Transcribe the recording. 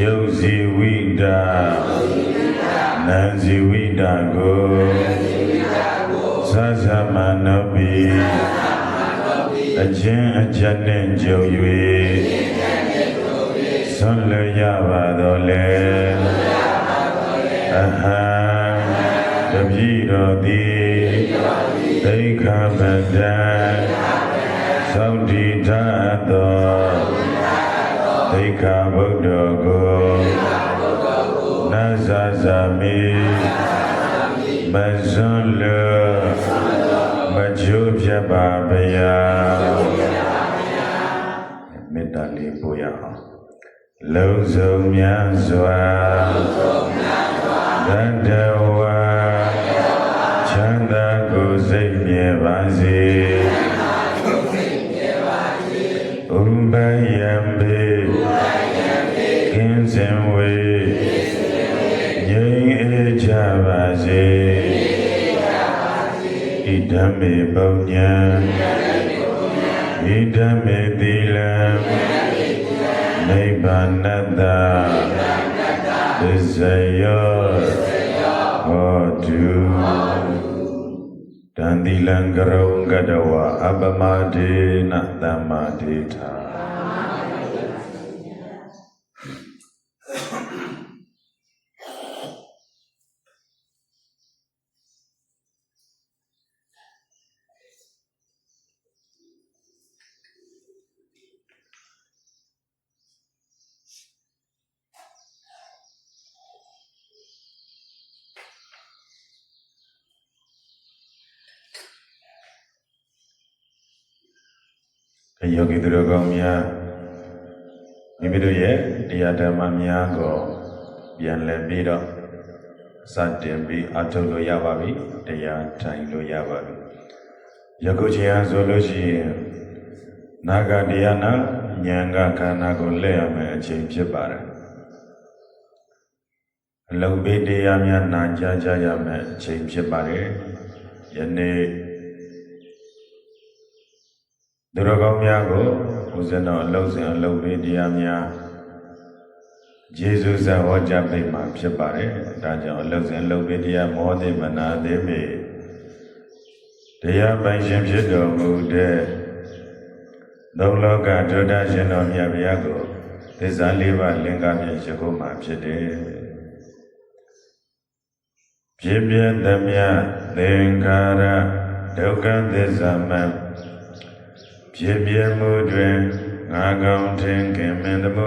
ယုတ်စီဝိတာနံစီဝိတာကိုသဇ္ဇမနောပိအချင်းအချက်နှင့်ကြုံ၍ဆွလရပါတော်လေအဟံတပိတော်သည်ဒိဋ္ဌပဒံသောတိထသော ဒိဋ္ဌဗုဒ္ဓကိုနသဇာမိမဇွန်လမကျိုးပြပါဗျာမေတ္တာလေးပို့ရအောင်လုံးစုံမြတ်စွာတတဝါချမ်းသာကိုယ်စိတ်မြဲပါစေဥပ္ပယံပေကင်းစင် ဝေငြိမ်းအေးကြပါစေဣဒံမေပုံညာဣဒံမေသီလံနိဗ္ဗာနတ္တသစ္စယောဟောတုတံတိလံကရုံကတဝအပမဒေနသမ္မာဒေထာ အယောဂီသူတော်ကောင်းများမိမိတို့ရဲ့တရားဓမ္မများကိုပြန်လည်ပြီးတော့စတင်ပြီးအထုတ်လို့ရပါပြီတရားထိုင်လို့ရပါပြီယခုချိန်အားဆိုလို့ရှိရင်နာဂတရားနာဉာဏ်ကခန္ဓာကိုလက်ရမယ်အချိန်ဖြစ်ပါတယ်အလုံးပေးတရားများနာကြားကြရမယ်အချိန်ဖြစ်ပါတယ်ယနေ့ သူတော်ကောင်းများကိုဦးဇင်းတော်အလုံးစင်အလုံးပေးတရားများယေရှုဇံဟောကြားပေးမှာဖြစ်ပါတယ်။ဒါကြောင့်အလုံးစင်အလုံးပေးတရားမောသိမနာသေးမေတရားပိုင်ရှင်ဖြစ်တော်မူတဲ့သုံးလောကဒုဒ္ဒရှင်တော်မြတ်ဗျာကိုသစ္စာလေးပါးလင်္ကာပြည့်ရှိခိုးမှာဖြစ်တယ်။ဖြစ်ပြသမျှသင်္ခါရဒုက္ခသစ္စာမှ ဖြစ်ပြမှုတွင်ငါကောင်းထင်ခင်မင်သမ